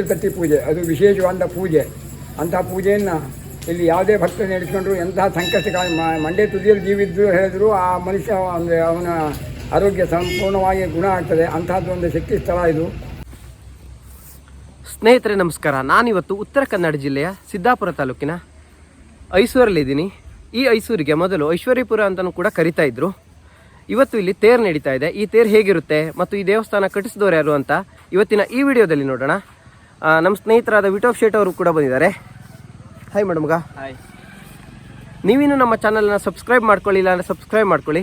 ವಜ್ರತಟ್ಟಿ ಪೂಜೆ, ಅದು ವಿಶೇಷವಾದ ಪೂಜೆ. ಅಂತಹ ಪೂಜೆಯನ್ನು ಇಲ್ಲಿ ಯಾವುದೇ ಭಕ್ತ ನಡೆಸ್ಕೊಂಡ್ರು ಎಂತಹ ಸಂಕಷ್ಟ ಮಂಡ್ಯ ತುದಿಯಲ್ಲಿ ಜೀವಿದ್ರು ಹೇಳಿದ್ರು, ಆ ಮನುಷ್ಯ ಅಂದರೆ ಅವನ ಆರೋಗ್ಯ ಸಂಪೂರ್ಣವಾಗಿ ಗುಣ ಆಗ್ತದೆ. ಅಂತಹದ್ದು ಒಂದು ಶಕ್ತಿ ಸ್ಥಳ ಇದು. ಸ್ನೇಹಿತರೆ, ನಮಸ್ಕಾರ. ನಾನಿವತ್ತು ಉತ್ತರ ಕನ್ನಡ ಜಿಲ್ಲೆಯ ಸಿದ್ದಾಪುರ ತಾಲೂಕಿನ ಐಸೂರಲ್ಲಿದ್ದೀನಿ ಈ ಐಸೂರಿಗೆ ಮೊದಲು ಐಶ್ವರ್ಯಪುರ ಅಂತಲೂ ಕೂಡ ಕರಿತಾ ಇದ್ರು. ಇವತ್ತು ಇಲ್ಲಿ ತೇರು ನಡೀತಾ ಇದೆ. ಈ ತೇರು ಹೇಗಿರುತ್ತೆ ಮತ್ತು ಈ ದೇವಸ್ಥಾನ ಕಟ್ಟಿಸಿದವರು ಯಾರು ಅಂತ ಇವತ್ತಿನ ಈ ವಿಡಿಯೋದಲ್ಲಿ ನೋಡೋಣ. ನಮ್ಮ ಸ್ನೇಹಿತರಾದ ವಿಟೋಫ್ ಶೇಟ್ ಅವರು ಕೂಡ ಬಂದಿದ್ದಾರೆ. ಹಾಯ್ ಮೇಡಮ್ಗ ಹಾಯ್ ನೀವಿನ್ನೂ ನಮ್ಮ ಚಾನಲನ್ನು ಸಬ್ಸ್ಕ್ರೈಬ್ ಮಾಡ್ಕೊಳ್ಳಿಲ್ಲ ಅಂದರೆ ಸಬ್ಸ್ಕ್ರೈಬ್ ಮಾಡ್ಕೊಳ್ಳಿ.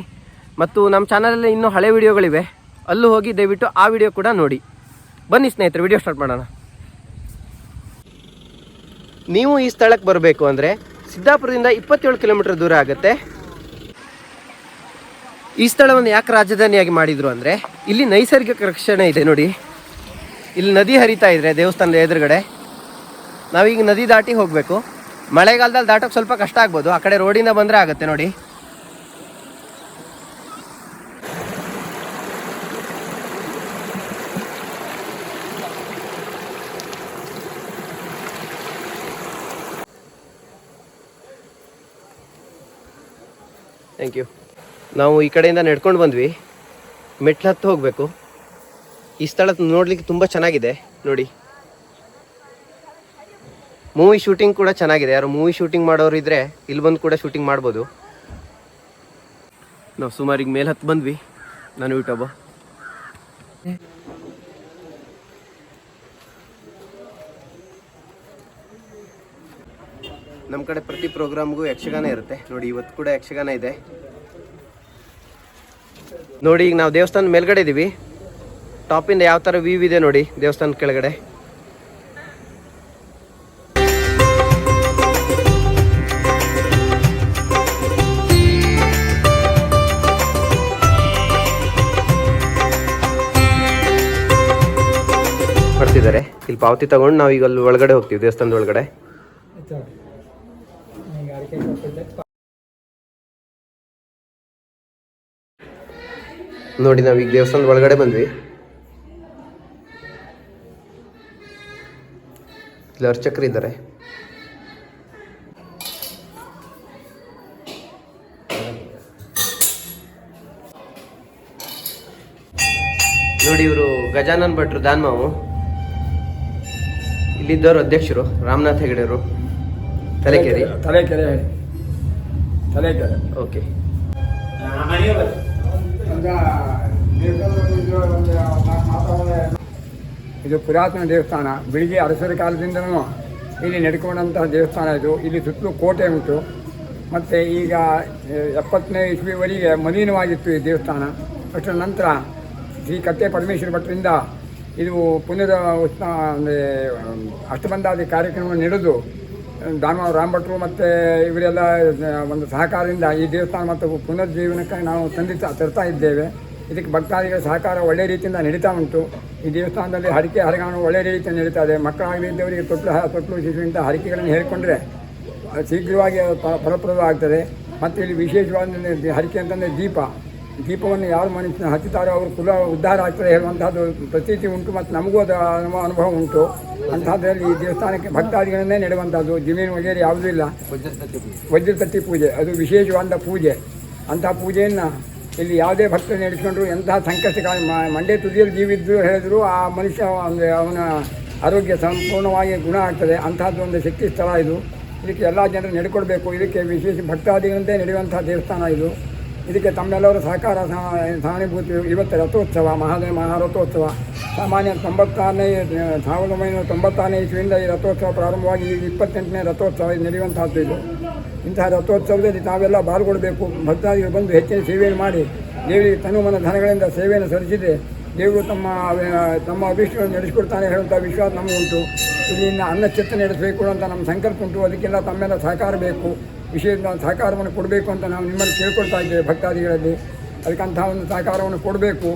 ಮತ್ತು ನಮ್ಮ ಚಾನಲಲ್ಲಿ ಇನ್ನೂ ಹಳೆ ವಿಡಿಯೋಗಳಿವೆ. ಅಲ್ಲೂ ಹೋಗಿ ದಯವಿಟ್ಟು ಆ ವಿಡಿಯೋ ಕೂಡ ನೋಡಿ. ಬನ್ನಿ ಸ್ನೇಹಿತರೆ ವಿಡಿಯೋ ಸ್ಟಾರ್ಟ್ ಮಾಡೋಣ. ನೀವು ಈ ಸ್ಥಳಕ್ಕೆ ಬರಬೇಕು ಅಂದರೆ ಸಿದ್ದಾಪುರದಿಂದ ಇಪ್ಪತ್ತೇಳು ಕಿಲೋಮೀಟರ್ ದೂರ ಆಗುತ್ತೆ. ಈ ಸ್ಥಳವನ್ನು ಯಾಕೆ ರಾಜಧಾನಿಯಾಗಿ ಮಾಡಿದ್ರು ಅಂದರೆ ಇಲ್ಲಿ ನೈಸರ್ಗಿಕ ರಕ್ಷಣೆ ಇದೆ ನೋಡಿ. ಇಲ್ಲಿ ನದಿ ಹರಿತಾ ಇದ್ರೆ ದೇವಸ್ಥಾನದ ಎದುರುಗಡೆ, ನಾವೀಗ ನದಿ ದಾಟಿ ಹೋಗಬೇಕು. ಮಳೆಗಾಲದಲ್ಲಿ ದಾಟೋಕೆ ಸ್ವಲ್ಪ ಕಷ್ಟ ಆಗ್ಬೋದು, ಆ ಕಡೆ ರೋಡಿಂದ ಬಂದರೆ ಆಗುತ್ತೆ ನೋಡಿ. ಥ್ಯಾಂಕ್ ಯು ನಾವು ಈ ಕಡೆಯಿಂದ ನಡ್ಕೊಂಡು ಬಂದ್ವಿ. ಮೆಟ್ಲು ಹತ್ತು ಹೋಗಬೇಕು. ಈ ಸ್ಥಳ ನೋಡ್ಲಿಕ್ಕೆ ತುಂಬ ಚೆನ್ನಾಗಿದೆ, ನೋಡಿ. ಮೂವಿ ಶೂಟಿಂಗ್ ಕೂಡ ಚೆನ್ನಾಗಿದೆ. ಯಾರು ಮೂವಿ ಶೂಟಿಂಗ್ ಮಾಡೋರು ಇದ್ರೆ ಇಲ್ಲಿ ಬಂದು ಕೂಡ ಶೂಟಿಂಗ್ ಮಾಡ್ಬೋದು. ನಾವು ಸುಮಾರಿಗೆ ಮೇಲೆ ಹತ್ತು ಬಂದ್ವಿ. ನಾನು ಯೂಟ್ಯೂಬ್ ನಮ್ಮ ಕಡೆ ಪ್ರತಿ ಪ್ರೋಗ್ರಾಮ್ಗೂ ಯಕ್ಷಗಾನ ಇರುತ್ತೆ. ನೋಡಿ ಇವತ್ತು ಕೂಡ ಯಕ್ಷಗಾನ ಇದೆ. ನೋಡಿ, ಈಗ ನಾವು ದೇವಸ್ಥಾನದ ಮೇಲ್ಗಡೆ ಇದ್ದೀವಿ ಟಾಪಿಂದ ಯಾವ ಥರ ವ್ಯೂ ಇದೆ ನೋಡಿ ದೇವಸ್ಥಾನ ಕೆಳಗಡೆ. ಬರ್ತಿದ್ದಾರೆ. ಇಲ್ಲಿ ಪಾವತಿ ತಗೊಂಡು ನಾವು ಈಗ ಅಲ್ಲಿ ಒಳಗಡೆ ಹೋಗ್ತೀವಿ, ದೇವಸ್ಥಾನದ ಒಳಗಡೆ. ನೋಡಿ ನಾವೀಗ ದೇವಸ್ಥಾನದ ಒಳಗಡೆ ಬಂದ್ವಿ. ಇಲ್ಲಿ ಅರ್ಚಕರು ಇದ್ದಾರೆ ನೋಡಿ ಇವರು ಗಜಾನನ್ ಭಟ್ರು ದಾನ್ಮಾವು ಇಲ್ಲಿದ್ದವರು ಅಧ್ಯಕ್ಷರು ರಾಮನಾಥ್ ಹೆಗಡೆಯವರು ತಲೆಕೆರೆ ತಲೆಕೆರೆ ತಲೆಕೆರೆ ಓಕೆ. ಇದು ಪುರಾತನ ದೇವಸ್ಥಾನ. ಬೆಳಿಗ್ಗೆ ಅರಸರ ಕಾಲದಿಂದಲೂ ಇಲ್ಲಿ ನಡ್ಕೊಂಡಂತಹ ದೇವಸ್ಥಾನ ಇದು. ಇಲ್ಲಿ ಸುತ್ತಲೂ ಕೋಟೆ ಉಂಟು. ಮತ್ತು ಈಗ ಎಪ್ಪತ್ತನೇ ಇಸ್ವಿವರೆಗೆ ಮಲೀನವಾಗಿತ್ತು ಈ ದೇವಸ್ಥಾನ. ಅಷ್ಟರ ನಂತರ ಶ್ರೀ ಕಟ್ಟೆ ಪರಮೇಶ್ವರ ಭಟ್ರಿಂದ ಇದು ಪುನರ್ ಅಂದರೆ ಅಷ್ಟಬಂಧಾದಿ ಕಾರ್ಯಕ್ರಮವನ್ನು ನಡೆದು ದಾನವ ರಾಮ್ ಭಟ್ರು ಮತ್ತು ಇವರೆಲ್ಲ, ಒಂದು ಸಹಕಾರದಿಂದ ಈ ದೇವಸ್ಥಾನ ಮತ್ತು ಪುನರ್ಜೀವನಕ್ಕೆ ನಾವು ತಂದಿತ್ತ, ತರ್ತಾ ಇದ್ದೇವೆ. ಇದಕ್ಕೆ ಭಕ್ತಾದಿಗಳ ಸಹಕಾರ ಒಳ್ಳೆ ರೀತಿಯಿಂದ ನಡೀತಾ ಉಂಟು. ಈ ದೇವಸ್ಥಾನದಲ್ಲಿ ಹರಕೆ ಹರಗಾನು ಒಳ್ಳೆ ರೀತಿಯಿಂದ ನಡೀತಾ ಇದೆ. ಮಕ್ಕಳಾಗಲಿದ್ದವರಿಗೆ ತೊಟ್ಲು ಹ- ತೊಟ್ಲು ಶಿಶುವಿಂದ ಹರಿಕೆಗಳನ್ನು ಹೇಳಿಕೊಂಡ್ರೆ ಶೀಘ್ರವಾಗಿ ಫಲಪ್ರದ ಆಗ್ತದೆ ಮತ್ತು ಇಲ್ಲಿ ವಿಶೇಷವಾದ ಹರಕೆ ಅಂತಂದರೆ ದೀಪ. ದೀಪವನ್ನು ಯಾರು ಮನುಷ್ಯನ ಹಚ್ಚುತ್ತಾರೋ ಅವರು ಕುಲ ಉದ್ಧಾರ ಆಗ್ತದೆ ಹೇಳುವಂಥದ್ದು ಪ್ರತೀತಿ ಉಂಟು ಮತ್ತು ನಮಗೂ ಅದು ಅನುಭವ ಅನುಭವ ಉಂಟು. ಅಂಥದ್ದರಲ್ಲಿ ಈ ದೇವಸ್ಥಾನಕ್ಕೆ ಭಕ್ತಾದಿಗಳನ್ನೇ ನೆಡುವಂಥದ್ದು ಜಮೀನು ವಗೇರೆ ಯಾವುದೂ ಇಲ್ಲ. ವಜ್ರತಟ್ಟಿ ಪೂಜೆ. ಅದು ವಿಶೇಷವಾದ ಪೂಜೆ. ಅಂಥ ಪೂಜೆಯನ್ನು ಇಲ್ಲಿ ಯಾವುದೇ ಭಕ್ತ ನಡೆಸ್ಕೊಂಡ್ರು ಎಂತಹ ಸಂಕಷ್ಟ ಮಂಡ್ಯ ತುದಿಯಲ್ಲಿ ಜೀವಿದ್ದು ಹೇಳಿದ್ರು, ಆ ಮನುಷ್ಯ ಅಂದರೆ ಅವನ ಆರೋಗ್ಯ ಸಂಪೂರ್ಣವಾಗಿ ಗುಣ ಆಗ್ತದೆ. ಅಂತಹದ್ದು ಒಂದು ಶಕ್ತಿ ಸ್ಥಳ ಇದು. ಇದಕ್ಕೆ ಎಲ್ಲ ಜನರು ನಡ್ಕೊಳ್ಬೇಕು. ಇದಕ್ಕೆ ವಿಶೇಷ ಭಕ್ತಾದಿಗಳಂತೆ ನಡೆಯುವಂಥ ದೇವಸ್ಥಾನ ಇದು. ಇದಕ್ಕೆ ತಮ್ಮೆಲ್ಲರೂ ಸಹಕಾರ ಸಾಣಿಭೂತಿ ಇವತ್ತು ರಥೋತ್ಸವ, ಮಹಾದೇವ ಮಹಾರಥೋತ್ಸವ. ಸಾಮಾನ್ಯ ತೊಂಬತ್ತಾರನೇ ಸಾವಿರದ ಒಂಬೈನೂರ ತೊಂಬತ್ತಾರನೇ ಇಸ್ವಿಯಿಂದ ಈ ರಥೋತ್ಸವ ಪ್ರಾರಂಭವಾಗಿ ಈಗ ಇಪ್ಪತ್ತೆಂಟನೇ ರಥೋತ್ಸವ ನಡೆಯುವಂಥದ್ದು ಇದು. ಇಂತಹ ರಥೋತ್ಸವದಲ್ಲಿ ತಾವೆಲ್ಲ ಪಾಲ್ಗೊಳ್ಳಬೇಕು ಭಕ್ತಾದಿಗಳು ಬಂದು ಹೆಚ್ಚಿನ ಸೇವೆಯನ್ನು ಮಾಡಿ, ದೇವರಿಗೆ ತನುಮನ ಧನಗಳಿಂದ ಸೇವೆಯನ್ನು ಸಲ್ಲಿಸಿದರೆ ದೇವರು ತಮ್ಮ ತಮ್ಮ ಅಭಿಷ್ಟಗಳನ್ನು ನಡೆಸಿಕೊಡ್ತಾನೆ ಹೇಳುವಂಥ ವಿಶ್ವಾಸ ನಮಗುಂಟು. ಅನ್ನ ಅನ್ನಚ್ಛತ್ತ ನಡೆಸಬೇಕು ಅಂತ ನಮ್ಮ ಸಂಕಲ್ಪ ಉಂಟು. ಅದಕ್ಕೆಲ್ಲ ತಮ್ಮೆಲ್ಲ ಸಹಕಾರ ಬೇಕು. ವಿಶೇಷ ಸಹಕಾರವನ್ನು ಕೊಡಬೇಕು ಅಂತ ನಾವು ನಿಮ್ಮಲ್ಲಿ ಕೇಳ್ಕೊಳ್ತಾ ಇದ್ದೇವೆ ಭಕ್ತಾದಿಗಳಲ್ಲಿ ಅದಕ್ಕಂತಹ ಒಂದು ಸಹಕಾರವನ್ನು ಕೊಡಬೇಕು.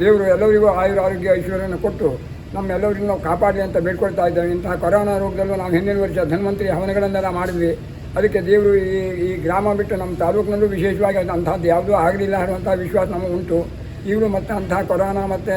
ದೇವರು ಎಲ್ಲರಿಗೂ ಆಯುರ ಆರೋಗ್ಯ ಐಶ್ವರ್ಯವನ್ನು ಕೊಟ್ಟು ನಮ್ಮೆಲ್ಲರಿಗೂ ನಾವು ಕಾಪಾಡಿ ಅಂತ ಬೇಡ್ಕೊಳ್ತಾ ಇದ್ದೇವೆ. ಇಂತಹ ಕೊರೋನಾ ರೋಗದಲ್ಲೂ ನಾವು ಹಿಂದಿನ ವರ್ಷ ಧನ್ವಂತರಿ ಹವನಗಳನ್ನೆಲ್ಲ ಮಾಡಿದ್ವಿ. ಅದಕ್ಕೆ ದೇವರು ಈ ಈ ಗ್ರಾಮ ಬಿಟ್ಟು ನಮ್ಮ ತಾಲೂಕಿನಲ್ಲೂ ವಿಶೇಷವಾಗಿ ಅಂಥದ್ದು ಯಾವುದೂ ಆಗಲಿಲ್ಲ ಅನ್ನುವಂಥ ವಿಶ್ವಾಸ ನಮಗೆ ಉಂಟು. ಇವರು ಮತ್ತು ಅಂತಹ ಕೊರೋನಾ ಮತ್ತು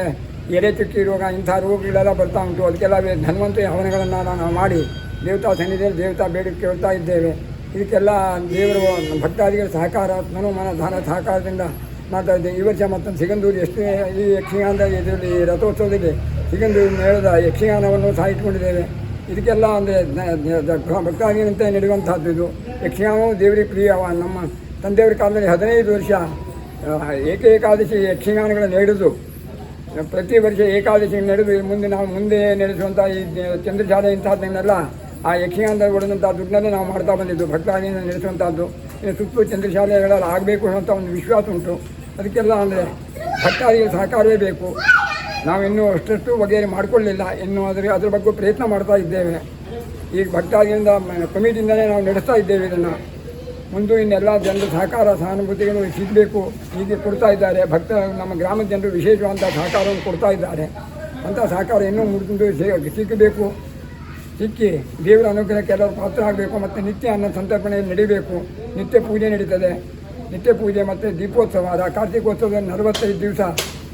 ಎಲೆ ಚುಕ್ಕಿ ರೋಗ ಇಂಥ ರೋಗಗಳೆಲ್ಲ ಬರ್ತಾ ಉಂಟು. ಅದಕ್ಕೆಲ್ಲ ಧನ್ವಂತರಿ ಹವನಗಳನ್ನು ನಾವು ಮಾಡಿ ದೇವತಾ ಸನ್ನಿಧಿಯಲ್ಲಿ ದೇವತಾ ಬೇಡಿಕೆ ಕೇಳ್ತಾ ಇದ್ದೇವೆ. ಇದಕ್ಕೆಲ್ಲ ದೇವರು ಭಕ್ತಾದಿಗಳ ಸಹಕಾರ ಮನೋ ಮನ ದಾನ, ಸಹಕಾರದಿಂದ ಮಾಡ್ತಾ ಈ ವರ್ಷ ಮತ್ತೊಂದು ಸಿಗಂದೂರು ಎಷ್ಟು ಈ ಯಕ್ಷಗಾನದ ಇದರಲ್ಲಿ ರಥೋತ್ಸವದಲ್ಲಿ ಸಿಗಂದೂರು ಮೇಳದ ಯಕ್ಷಗಾನವನ್ನು ಸಹ ಇಟ್ಕೊಂಡಿದ್ದೇವೆ. ಇದಕ್ಕೆಲ್ಲ ಅಂದರೆ ಭಕ್ತಾದಿಗಳಂತೆ ನಡೆಯುವಂಥದ್ದು ಯಕ್ಷಗಾನವು ದೇವರಿಗೆ ಪ್ರಿಯವ ನಮ್ಮ ತಂದೆಯವರ ಕಾಲದಲ್ಲಿ ಹದಿನೈದು ವರ್ಷ ಏಕಾದಶಿ ಯಕ್ಷಗಾನಗಳನ್ನು ನಡೆದು, ಪ್ರತಿ ವರ್ಷ ಏಕಾದಶಿ ನಡೆದು, ಮುಂದೆ ನಾವು ಮುಂದೆ ನಡೆಸುವಂಥ ಈ ಚಂದ್ರಶಾಲೆ ಇಂಥದ್ದನ್ನೆಲ್ಲ ಆ ಯಕ್ಷಗಾನದ ಒಡೆದಂಥ ದುಡ್ಡನ್ನು ನಾವು ಮಾಡ್ತಾ ಬಂದಿದ್ದು. ಭಕ್ತಾದಿಯಿಂದ ನಡೆಸುವಂಥದ್ದು ಸುತ್ತು ಚಂದ್ರಶಾಲೆಗಳಲ್ಲಿ ಆಗಬೇಕು ಅಂತ ಒಂದು ವಿಶ್ವಾಸ ಉಂಟು. ಅದಕ್ಕೆಲ್ಲ ಅಂದರೆ ಭಕ್ತಾದಿಗಳ ಸಹಕಾರವೇ ಬೇಕು. ನಾವಿನ್ನೂ ಅಷ್ಟಷ್ಟು ಬಗೆಯಲ್ಲಿ ಮಾಡಿಕೊಳ್ಳಿಲ್ಲ. ಇನ್ನು ಅದರ ಅದ್ರ ಬಗ್ಗೆ ಪ್ರಯತ್ನ ಮಾಡ್ತಾ ಇದ್ದೇವೆ. ಈಗ ಭಕ್ತಾದಿಯಿಂದ ಕಮಿಟಿಯಿಂದಲೇ ನಾವು ನಡೆಸ್ತಾ ಇದ್ದೇವೆ ಇದನ್ನು. ಮುಂದೆ ಇನ್ನೆಲ್ಲ ಜನರ ಸಹಕಾರ, ಸಹಾನುಭೂತಿಗಳು ಸಿಗಬೇಕು. ಹೀಗೆ ಕೊಡ್ತಾ ಇದ್ದಾರೆ. ಭಕ್ತ ನಮ್ಮ ಗ್ರಾಮದ ಜನರು ವಿಶೇಷವಾದಂಥ ಸಹಕಾರವನ್ನು ಕೊಡ್ತಾ ಇದ್ದಾರೆ. ಅಂಥ ಸಹಕಾರ ಇನ್ನೂ ಮುಂದೆ ಸಿ- ಸಿಕ್ಕಬೇಕು ಸಿಕ್ಕಿ ದೇವರ ಅನುಗ್ರಹಕ್ಕೆ ಎಲ್ಲರೂ ಪಾತ್ರ ಆಗಬೇಕು ಮತ್ತು ನಿತ್ಯ ಅನ್ನ ಸಂತರ್ಪಣೆ ನಡಿಬೇಕು. ನಿತ್ಯ ಪೂಜೆ ನಡೀತದೆ. ನಿತ್ಯ ಪೂಜೆ ಮತ್ತು ದೀಪೋತ್ಸವ. ಅದು ಕಾರ್ತಿಕೋತ್ಸವದ ನಲವತ್ತೈದು ದಿವಸ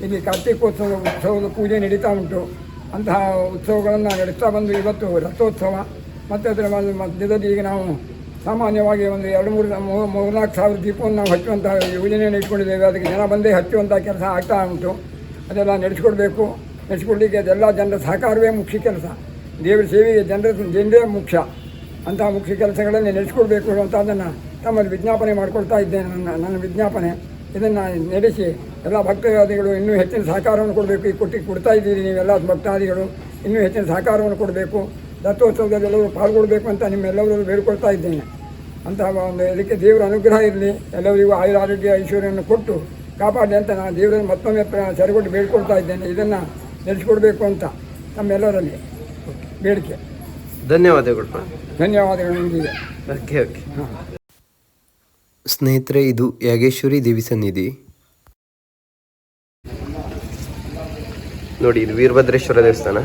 ಇಲ್ಲಿ ಕಾರ್ತೀಕೋತ್ಸವ ಉತ್ಸವದ ಪೂಜೆ ನಡೀತಾ ಉಂಟು. ಅಂತಹ ಉತ್ಸವಗಳನ್ನು ನಡೆಸ್ತಾ ಬಂದು ಇವತ್ತು ರಥೋತ್ಸವ. ಮತ್ತು ಅದರ ಮಧ್ಯದಲ್ಲಿ ಈಗ ನಾವು ಸಾಮಾನ್ಯವಾಗಿ ಒಂದು ಎರಡು ಮೂರು ಮೂರು ಮೂರ್ನಾಲ್ಕು ಸಾವಿರ ದೀಪವನ್ನು ನಾವು ಹಚ್ಚುವಂಥ ಯೋಜನೆಯನ್ನು ಇಟ್ಕೊಂಡಿದ್ದೇವೆ. ಅದಕ್ಕೆ ಜನ ಬಂದೇ ಹಚ್ಚುವಂಥ ಕೆಲಸ ಆಗ್ತಾ ಉಂಟು. ಅದೆಲ್ಲ ನಡೆಸ್ಕೊಡ್ಬೇಕು. ನಡೆಸ್ಕೊಡ್ಲಿಕ್ಕೆ ಅದೆಲ್ಲ ಜನರ ಸಹಕಾರವೇ ಮುಖ್ಯ ಕೆಲಸ. ದೇವರ ಸೇವೆಗೆ ಜನರ ಜನರೇ ಮುಖ್ಯ. ಅಂತಹ ಮುಖ್ಯ ಕೆಲಸಗಳನ್ನು ನಡೆಸಿಕೊಡ್ಬೇಕು ಅಂತ ಅದನ್ನು ತಮ್ಮಲ್ಲಿ ವಿಜ್ಞಾಪನೆ ಮಾಡಿಕೊಳ್ತಾ ಇದ್ದೇನೆ ನನ್ನ ನನ್ನ ವಿಜ್ಞಾಪನೆ. ಇದನ್ನು ನಡೆಸಿ ಎಲ್ಲ ಭಕ್ತಾದಿಗಳು ಇನ್ನೂ ಹೆಚ್ಚಿನ ಸಹಕಾರವನ್ನು ಕೊಡಬೇಕು. ಈ ಕೊಟ್ಟಿಗೆ ಕೊಡ್ತಾ ಇದ್ದೀರಿ ನೀವೆಲ್ಲ ಭಕ್ತಾದಿಗಳು. ಇನ್ನೂ ಹೆಚ್ಚಿನ ಸಹಕಾರವನ್ನು ಕೊಡಬೇಕು. ದತ್ತೋತ್ಸವದಲ್ಲಿ ಎಲ್ಲರೂ ಪಾಲ್ಗೊಳ್ಬೇಕು ಅಂತ ನಿಮ್ಮೆಲ್ಲರೂ ಬೇಡ್ಕೊಳ್ತಾ ಇದ್ದೇನೆ. ಅಂತಹ ಒಂದು ಇದಕ್ಕೆ ದೇವರ ಅನುಗ್ರಹ ಇರಲಿ. ಎಲ್ಲರಿಗೂ ಆಯುರ ಆರೋಗ್ಯ ಐಶ್ವರ್ಯವನ್ನು ಕೊಟ್ಟು ಕಾಪಾಡಲಿ ಅಂತ ನಾನು ದೇವರನ್ನು ಮತ್ತೊಮ್ಮೆ ಸರಿಗೊಟ್ಟು ಬೇಡ್ಕೊಳ್ತಾ ಇದ್ದೇನೆ. ಇದನ್ನು ನಡೆಸಿಕೊಡ್ಬೇಕು ಅಂತ ನಮ್ಮೆಲ್ಲರಲ್ಲಿ ಬೇಡಿಕೆ. ಧನ್ಯವಾದಗಳು ಧನ್ಯವಾದಗಳು ನಿಮಗೆ. Okay okay. ಸ್ನೇಹಿತರೆ ಇದು ಯಾಗೇಶ್ವರಿ ದೇವಿ ಸನ್ನಿಧಿ. ನೋಡಿ ಇದು ವೀರಭದ್ರೇಶ್ವರ ದೇವಸ್ಥಾನ.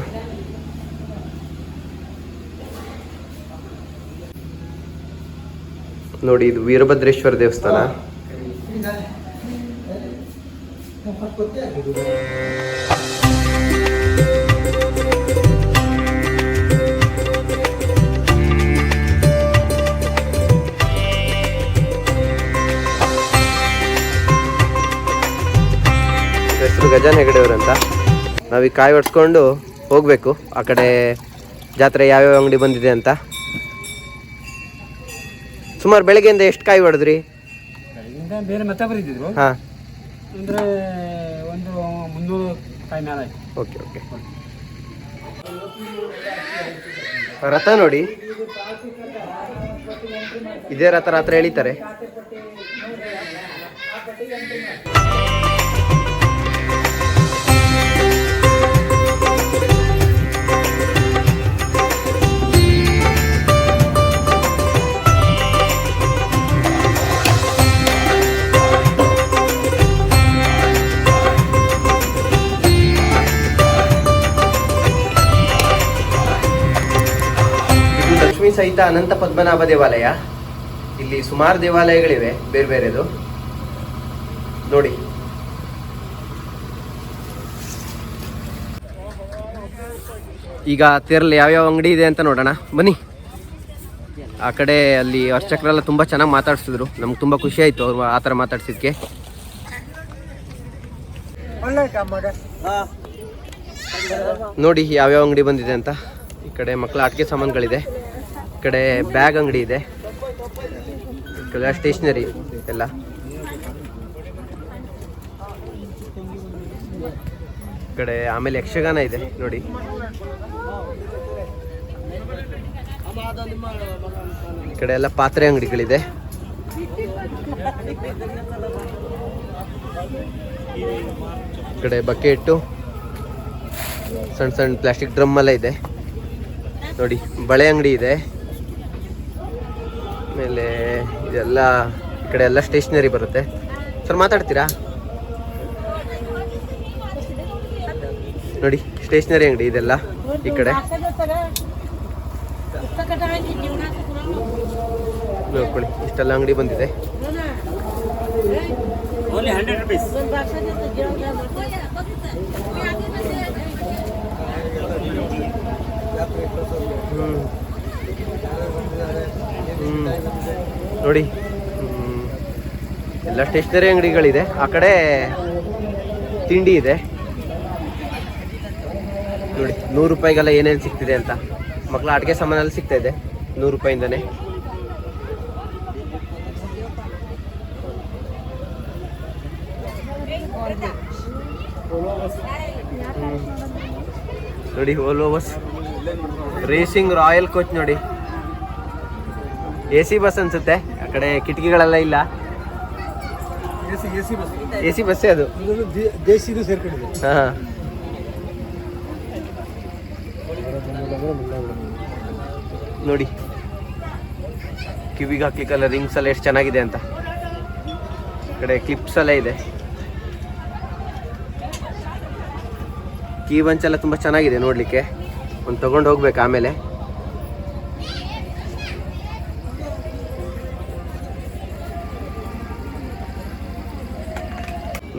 ನೋಡಿ ಇದು ವೀರಭದ್ರೇಶ್ವರ ದೇವಸ್ಥಾನ. ಗಜಾನ್ ಹೆಗಡೆಯವ್ರಂತ ಅಂತ. ನಾವೀಗ ಕಾಯಿ ಹೊಡ್ಸ್ಕೊಂಡು ಹೋಗಬೇಕು. ಆ ಕಡೆ ಜಾತ್ರೆ ಯಾವ್ಯಾವ ಅಂಗಡಿ ಬಂದಿದೆ ಅಂತ. ಸುಮಾರು ಬೆಳಗ್ಗೆಯಿಂದ ಎಷ್ಟು ಕಾಯಿ ಹೊಡೆದ್ರಿ ಬೇರೆ ಮತ್ತೆ ಬರೀತಿದ್ರು. ಹಾಂ. ಅಂದ್ರೆ ಒಂದು ಮುನ್ನೂರು ಕಾಯಿ ಮೇಲೆ ಆಯ್ತು. Okay okay. ರಥ ನೋಡಿ. ಇದೇ ರಥ ರಾತ್ರಿ ಎಳಿತಾರೆ. ಲಕ್ಷ್ಮೀ ಸಹಿತ ಅನಂತ ಪದ್ಮನಾಭ ದೇವಾಲಯ. ಇಲ್ಲಿ ಸುಮಾರು ದೇವಾಲಯಗಳಿವೆ, ಬೇರೆ ಬೇರೆದು. ನೋಡಿ. ಈಗ ತೇರಲ್ಲಿ ಯಾವ್ಯಾವ ಅಂಗಡಿ ಇದೆ ಅಂತ ನೋಡೋಣ. ಬನ್ನಿ. ಆ ಕಡೆ ಅಲ್ಲಿ ಅರ್ಚಕರೆಲ್ಲ ತುಂಬ ಚೆನ್ನಾಗಿ ಮಾತಾಡ್ಸಿದ್ರು. ನಮ್ಗೆ ತುಂಬ ಖುಷಿ ಆಯಿತು ಅವ್ರು ಆ ಥರ ಮಾತಾಡ್ಸಿದ್ಕೆ. ನೋಡಿ ಯಾವ್ಯಾವ ಅಂಗಡಿ ಬಂದಿದೆ ಅಂತ. ಈ ಕಡೆ ಮಕ್ಕಳ ಆಟಿಕೆ ಸಾಮಾನುಗಳಿದೆ. ಕಡೆ ಬ್ಯಾಗ್ ಅಂಗಡಿ ಇದೆ. ಸ್ಟೇಷನರಿ ಎಲ್ಲ. ಕಡೆ ಆಮೇಲೆ ಯಕ್ಷಗಾನ ಇದೆ ನೋಡಿ. ಈ ಕಡೆ ಎಲ್ಲ ಪಾತ್ರೆ ಅಂಗಡಿಗಳಿದೆ. ಕಡೆ ಬಕೆಟು ಸಣ್ಣ ಸಣ್ಣ ಪ್ಲಾಸ್ಟಿಕ್ ಡ್ರಮ್ ಎಲ್ಲ ಇದೆ. ನೋಡಿ, ಬಳೆ ಅಂಗಡಿ ಇದೆ. ಆಮೇಲೆ ಇದೆಲ್ಲ ಈ ಕಡೆ ಎಲ್ಲ ಸ್ಟೇಷನರಿ ಬರುತ್ತೆ. ಸರ್ ಮಾತಾಡ್ತೀರಾ? ನೋಡಿ ಸ್ಟೇಷನರಿ ಅಂಗಡಿ ಇದೆಲ್ಲ ಈ ಕಡೆ. ನೋಡ್ಕೊಳ್ಳಿ ಇಷ್ಟೆಲ್ಲ ಅಂಗಡಿ ಬಂದಿದೆ. ಹ್ಞೂ ನೋಡಿ. ಎಲ್ಲ ಸ್ಟೇಷನರಿ ಅಂಗಡಿಗಳಿದೆ. ಆ ಕಡೆ ತಿಂಡಿ ಇದೆ. ನೋಡಿ, ನೂರು ರೂಪಾಯಿಗೆಲ್ಲ ಏನೇನು ಸಿಗ್ತಿದೆ ಅಂತ. ಮಕ್ಕಳ ಅಡುಗೆ ಸಾಮಾನಲ್ಲಿ ಸಿಗ್ತಾ ಇದೆ, ನೂರು ರೂಪಾಯಿಂದನೇ. ನೋಡಿ Volvo bus racing royal coach ನೋಡಿ. ಎ ಸಿ ಬಸ್ ಅನ್ಸುತ್ತೆ. ಆ ಕಡೆ ಕಿಟಕಿಗಳೆಲ್ಲ ಇಲ್ಲ. ಎ ಸಿ ಬಸ್ಸೇ ಅದು ನೋಡಿ. ಕಿವಿಗೆ ಹಾಕ್ಲಿಕ್ಕೆಲ್ಲ ರಿಂಗ್ಸ್ ಎಲ್ಲ ಎಷ್ಟು ಚೆನ್ನಾಗಿದೆ ಅಂತ. ಕಡೆ ಕ್ಲಿಪ್ಸ್ ಎಲ್ಲ ಇದೆ. ಕೀ ಬಂಚ್ ಎಲ್ಲ ತುಂಬ ಚೆನ್ನಾಗಿದೆ ನೋಡಲಿಕ್ಕೆ. ಒಂದು ತಗೊಂಡು ಹೋಗ್ಬೇಕು ಆಮೇಲೆ.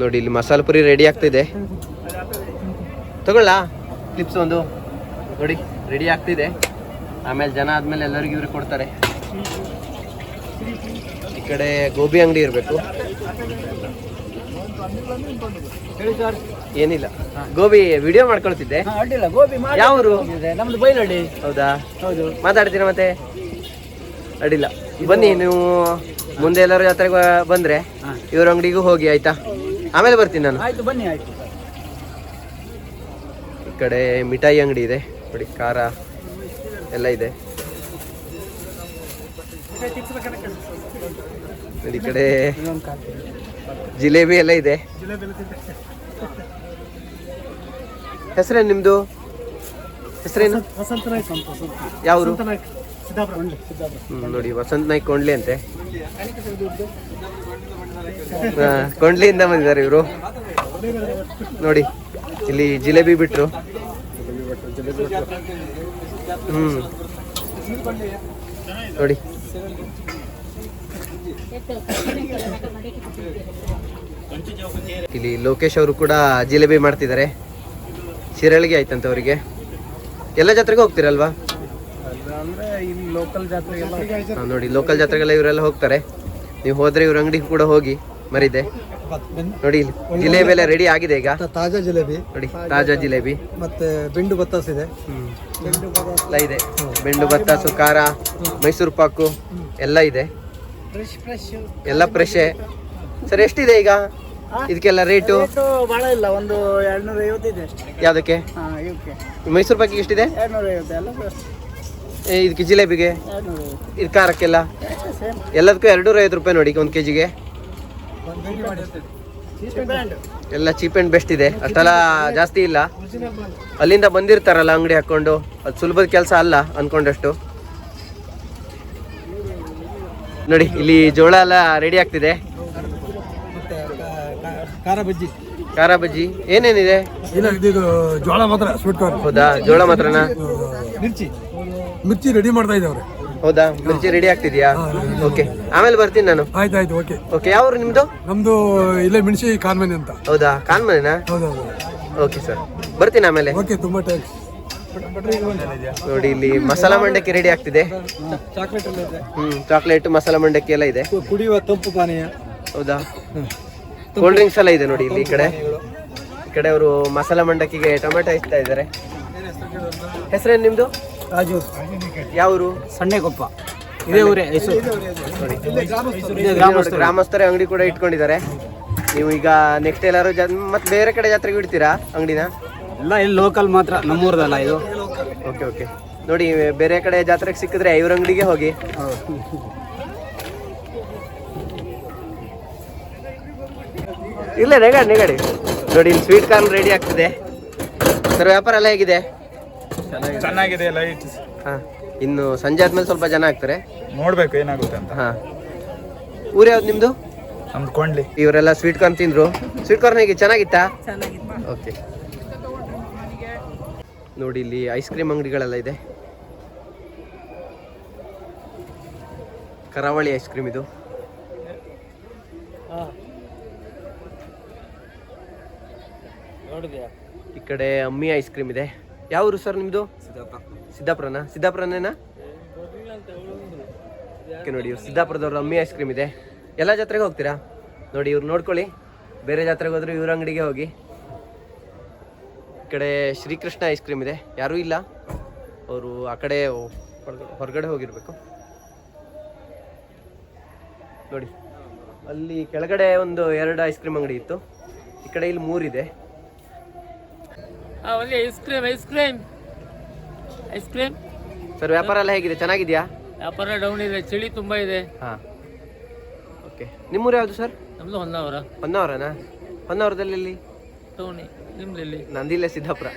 ನೋಡಿ ಇಲ್ಲಿ ಮಸಾಲ ಪುರಿ ರೆಡಿ ಆಗ್ತಿದೆ. ತಗೊಳ್ಳ. ಕ್ಲಿಪ್ಸ್ ಒಂದು. ನೋಡಿ ರೆಡಿ ಆಗ್ತಿದೆ. ಆಮೇಲೆ ಜನ ಆದ್ಮೇಲೆ ಎಲ್ಲರಿಗೂ ಇವ್ರಿಗೆ ಕೊಡ್ತಾರೆ. ಈ ಕಡೆ ಗೋಬಿ ಅಂಗಡಿ ಇರಬೇಕು. ಏನಿಲ್ಲ. ಗೋಬಿ ವಿಡಿಯೋ ಮಾಡ್ಕೊಳ್ತಿದ್ದೆ. ಅಡ್ಡಿಲ್ಲ. ಗೋಬಿ ಮಾಡಿ ಯಾವ ಊರು? ನಮ್ದು ಬೈಲಳ್ಳಿ ಹೌದಾ? ಹೌದು. ಮಾತಾಡ್ತೀರಾ ಮತ್ತೆ? ಅಡ್ಡಿಲ್ಲ. ಬನ್ನಿ ನೀವು ಮುಂದೆ ಎಲ್ಲರೂ ಜಾತ್ರೆಗೆ ಬಂದ್ರೆ. ಇವ್ರ ಅಂಗಡಿಗೂ ಹೋಗಿ ಆಯ್ತಾ? ಆಮೇಲೆ ಬರ್ತೀನಿ ನಾನು. ಆಯ್ತು ಬನ್ನಿ ಆಯ್ತು. ಈ ಕಡೆ ಮಿಠಾಯಿ ಅಂಗಡಿ ಇದೆ. ನೋಡಿ ಖಾರ ಎಲ್ಲ ಇದೆ. ಈ ಕಡೆ ಜಿಲೇಬಿ ಎಲ್ಲ ಇದೆ. ಹೆಸರೇನು ನಿಮ್ದು? ಹೆಸರೇನು? ಯಾವರು? ನೋಡಿ ವಸಂತ್ ನಾಯ್ಕ್ ಕೊಂಡ್ಲಿ ಅಂತೆ. ಕೊಂಡ್ಲಿಯಿಂದ ಬಂದಿದ್ದಾರೆ ಇವರು. ನೋಡಿ ಇಲ್ಲಿ ಜಿಲೇಬಿ ಬಿಟ್ರು. ಹ್ಮ್. ನೋಡಿ. ಇಲ್ಲಿ ಲೋಕೇಶ್ ಅವರು ಕೂಡ ಜಿಲೇಬಿ ಮಾಡ್ತಿದ್ದಾರೆ. ಶಿರಳಿಗೆ ಆಯ್ತಂತ ಅವರಿಗೆ. ಎಲ್ಲ ಜಾತ್ರೆಗೆ ಹೋಗ್ತೀರಲ್ವಾ? ನೋಡಿ ಲೋಕಲ್ ಜಾತ್ರೆಗೆಲ್ಲ ಇವರೆಲ್ಲ ಹೋಗ್ತಾರೆ. ನೀವು ಹೋದ್ರೆ ಇವ್ರ ಅಂಗಡಿಗೆ ಕೂಡ ಹೋಗಿ ಮರಿದೆ. ನೋಡಿ ಇಲ್ಲಿ ಜಿಲೇಬಿ ಎಲ್ಲ ರೆಡಿ ಆಗಿದೆ ಈಗ. ತಾಜಾ ಜಿಲೇಬಿ. ನೋಡಿ ತಾಜಾ ಜಿಲೇಬಿ. ಮತ್ತೆ ಬೆಂಡು ಬತ್ತಾಸ್ ಇದೆ. ಇದೆ. ಬೆಂಡು ಬತ್ತಾಸು ಖಾರ ಮೈಸೂರು ಪಾಕು ಎಲ್ಲ ಇದೆ. ಫ್ರೆಶ್ ಫ್ರೆಶ್ ಎಲ್ಲ ಫ್ರೆಶ್ ಸರ್ ಎಷ್ಟಿದೆ ಈಗ? ಇದಕ್ಕೆಲ್ಲ ರೇಟು ಬಹಳ ಇಲ್ಲ ಒಂದು ಎರಡ್ನೂರ ಐವತ್ತು ಇದೆ ಅಷ್ಟೇ. ಯಾವುದಕ್ಕೆ? ಮೈಸೂರು ಪಾಕಿಗೆ ಎಷ್ಟಿದೆ? ಎರಡ್ನೂರ ಐವತ್ತು ಎಲ್ಲ ಏ, ಇದಕ್ಕೆ ಜಿಲೇಬಿಗೆ? ಇದು ಖಾರಕ್ಕೆಲ್ಲ? ಎಲ್ಲದಕ್ಕೂ ಎರಡೂರ ಐವತ್ತು ರೂಪಾಯಿ ನೋಡಿ ಒಂದು ಕೆ ಜಿಗೆ ಎಲ್ಲ ಚೀಪ್ ಆ್ಯಂಡ್ ಬೆಸ್ಟ್ ಇದೆ. ಅಷ್ಟೆಲ್ಲ ಜಾಸ್ತಿ ಇಲ್ಲ. ಅಲ್ಲಿಂದ ಬಂದಿರ್ತಾರಲ್ಲ ಅಂಗಡಿ ಹಾಕ್ಕೊಂಡು ಅದು ಸುಲಭದ ಕೆಲಸ ಅಲ್ಲ ಅಂದ್ಕೊಂಡಷ್ಟು ನೋಡಿ ಇಲ್ಲಿ ಜೋಳ ಎಲ್ಲ ರೆಡಿ ಆಗ್ತಿದೆ. ಮತ್ತೆ ಖಾರ ಬಜ್ಜಿ. ಖಾರ ಬಜ್ಜಿ. ಏನೇನಿದೆ? ಜೋಳ ಮಾತ್ರ ಹೌದಾ? ಜೋಳ ಮಾತ್ರನಾ? ಮಿರ್ಚಿ. ಮಿರ್ಚಿ ರೆಡಿ ಮಾಡ್ತಾ ಇದ್ದಾವ್ರೆ. ಹೌದಾ? ಮಿರ್ಚಿ ರೆಡಿ ಆಗ್ತಿದ್ಯಾ? ಓಕೆ ಆಮೇಲೆ ಬರ್ತೀನಿ ನಾನು. ಆಯ್ತು ಆಯ್ತು ಓಕೆ ಓಕೆ ಯಾವ ನಿಮ್ದು? ನಮ್ದು ಇಲ್ಲೇ ಮಿಣಸಿ ಕಾನ್ಮನೆ ಅಂತ. ಹೌದಾ? ಕಾನ್ಮನೆನಾ ಹೌದೌದು ಓಕೆ ಸರ್ ಬರ್ತೀನಿ ಆಮೇಲೆ. ಓಕೆ ತುಂಬಾ ಥ್ಯಾಂಕ್ಸ್ ನೋಡಿ ಇಲ್ಲಿ ಮಸಾಲ ಮಂಡಕ್ಕಿ ರೆಡಿ ಆಗ್ತಿದೆ. ಹ್ಮ್ ಚಾಕ್ಲೇಟ್ ಮಸಾಲ ಮಂಡಕ್ಕಿ ಎಲ್ಲ ಇದೆ. ಕುಡಿಯುವ ತಂಪು ಪಾನೀಯ. ಹೌದಾ? ಕೋಲ್ಡ್ ಡ್ರಿಂಕ್ಸ್ ಎಲ್ಲ ಇದೆ ನೋಡಿ ಇಲ್ಲಿ ಈ ಕಡೆ. ಈ ಕಡೆ ಅವರು ಮಸಾಲ ಮಂಡಕ್ಕಿಗೆ ಟೊಮೆಟೊ ಇಸ್ತಾ ಇದ್ದಾರೆ. ಹೆಸರೇನು ನಿಮ್ದು? ರಾಜು. ಯಾವರು ಸಣ್ಣೆಕೊಪ್ಪ. ಇದೇ ಊರೇ ಮೈಸೂರು. ಗ್ರಾಮಸ್ಥರ. ಗ್ರಾಮಸ್ಥರೇ. ಅಂಗಡಿ ಕೂಡ ಇಟ್ಕೊಂಡಿದ್ದಾರೆ. ನೀವು ಈಗ ನೆಕ್ಸ್ಟ್ ಎಲ್ಲಾರು ಮತ್ತೆ ಬೇರೆ ಕಡೆ ಜಾತ್ರೆಗೆ ಇಡ್ತೀರಾ ಅಂಗಡಿನ? ಇಲ್ಲ ಇಲ್ಲಿ ಲೋಕಲ್ ಮಾತ್ರ ನಮ್ಮೂರದಲ್ಲ ಇದು. Okay okay. ನೋಡಿ ಬೇರೆ ಕಡೆ ಜಾತ್ರೆಗೆ ಸಿಕ್ಕಿದ್ರೆ ಇವ್ರ ಅಂಗಡಿಗೆ ಹೋಗಿ. ಇಲ್ಲ ನೆಗಡಿ ನೆಗಡಿ. ನೋಡಿ ಇಲ್ಲಿ ಸ್ವೀಟ್ ಕಾರ್ನ್ ರೆಡಿ ಆಗ್ತದೆ. ಸರ್ ವ್ಯಾಪಾರ ಎಲ್ಲ ಹೇಗಿದೆ? ಚೆನ್ನಾಗಿದೆ ಲೈಟ್ ಹಾ ಇನ್ನು ಸಂಜೆ ಆದ್ಮೇಲೆ ಸ್ವಲ್ಪ ಜನ ಆಗ್ತಾರೆ. ನೋಡ್ಬೇಕು ಏನಾಗುತ್ತೆ ಅಂತ. ಹಾ. ಊರು ಯಾವ್ದು ನಿಮ್ದು? ನಮ್ದು ಕೊಂಡ್ಲಿ ಇವರೆಲ್ಲ ಸ್ವೀಟ್ ಕಾರ್ನ್ ತಿಂದ್ರು. ಸ್ವೀಟ್ ಕಾರ್ನ್ ಹೇಗೆ ಚೆನ್ನಾಗಿತ್ತಾ? ಓಕೆ ನೋಡಿ ಇಲ್ಲಿ ಐಸ್ ಕ್ರೀಮ್ ಅಂಗಡಿಗಳೆಲ್ಲ ಇದೆ. ಕರಾವಳಿ ಐಸ್ ಕ್ರೀಮ್ ಇದು. ಈ ಕಡೆ ಅಮ್ಮಿ ಐಸ್ ಕ್ರೀಮ್ ಇದೆ. ಯಾವ ಊರು ಸರ್ ನಿಮ್ದು? ಸಿದ್ದಾಪುರನ? ಸಿದ್ದಾಪುರನೇನಾ? ಓಕೆ ನೋಡಿ ಇವ್ರು ಸಿದ್ದಾಪುರದವ್ರ ಅಮ್ಮಿ ಐಸ್ ಕ್ರೀಮ್ ಇದೆ. ಎಲ್ಲ ಜಾತ್ರೆಗೆ ಹೋಗ್ತೀರಾ? ನೋಡಿ ಇವ್ರು ನೋಡ್ಕೊಳ್ಳಿ. ಬೇರೆ ಜಾತ್ರೆಗೆ ಹೋದ್ರೆ ಇವ್ರ ಅಂಗಡಿಗೆ ಹೋಗಿ. ಈ ಕಡೆ ಶ್ರೀಕೃಷ್ಣ ಐಸ್ ಕ್ರೀಮ್ ಇದೆ. ಯಾರೂ ಇಲ್ಲ. ಅವರು ಆ ಕಡೆ ಹೊರ್ಗ- ಹೊರಗಡೆ ಹೋಗಿರಬೇಕು. ನೋಡಿ ಅಲ್ಲಿ ಕೆಳಗಡೆ ಒಂದು ಎರಡು ಐಸ್ ಕ್ರೀಮ್ ಅಂಗಡಿ ಇತ್ತು. ಈ ಕಡೆ ಇಲ್ಲಿ ಮೂರಿದೆ. Ice cream ice cream ice cream sir ವ್ಯಾಪಾರ ಎಲ್ಲ ಹೇಗಿದೆ? ಚೆನ್ನಾಗಿದೆಯಾ? ವ್ಯಾಪಾರ ಡೌನ್ ಇದೆ ಚಳಿ ತುಂಬಾ ಇದೆ. ಹಾಂ. ಓಕೆ ನಿಮ್ಮೂರು ಯಾವುದು ಸರ್ ನಮ್ದು ಹೊನ್ನಾವರ. ಹೊನ್ನಾವರನಾ? ಹೊನ್ನಾವರದಲ್ಲಿ ಎಲ್ಲಿ? ಟೌನಿ ನಂದಿಲ್ಲೇ ಸಿದ್ದಾಪುರ.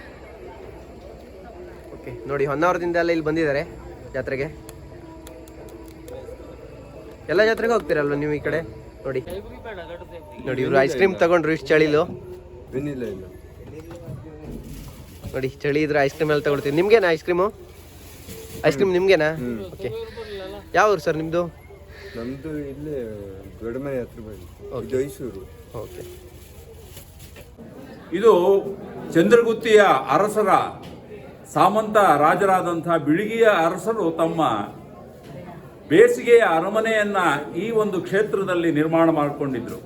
ಓಕೆ ನೋಡಿ ಹೊನ್ನಾವರದಿಂದ ಎಲ್ಲ ಇಲ್ಲಿ ಬಂದಿದ್ದಾರೆ ಜಾತ್ರೆಗೆ. ಎಲ್ಲ ಜಾತ್ರೆಗೆ ಹೋಗ್ತೀರಲ್ವ ನೀವು ಈ ಕಡೆ? ನೋಡಿ. ನೋಡಿ ಇವರು ಐಸ್ ಕ್ರೀಮ್ ತಗೊಂಡ್ರು ಇಷ್ಟು ಚಳಿಲು. ನೋಡಿ ಚಳಿ ಇದ್ರೆ ಐಸ್ ಕ್ರೀಮ್ ಎಲ್ಲ ತಗೊಳ್ತೀವಿ ನಿಮ್ಗೇನಾ ಐಸ್ ಕ್ರೀಮು ಐಸ್ ಕ್ರೀಮ್ ನಿಮ್ಗೇನಾ? ಓಕೆ ಯಾವ ಊರು ಸರ್ ನಿಮ್ಮದು ನಮ್ದು ಇಲ್ಲಿ ದೊಡ್ಡಮನೆ ಹತ್ರ ಮೈಸೂರು. ಓಕೆ ಇದು ಚಂದ್ರಗುತ್ತಿಯ ಅರಸರ ಸಾಮಂತ ರಾಜರಾದಂಥ ಬಿಳಿಗಿಯ ಅರಸರು ತಮ್ಮ ಬೇಸಿಗೆಯ ಅರಮನೆಯನ್ನ ಈ ಒಂದು ಕ್ಷೇತ್ರದಲ್ಲಿ ನಿರ್ಮಾಣ ಮಾಡಿಕೊಂಡಿದ್ರು.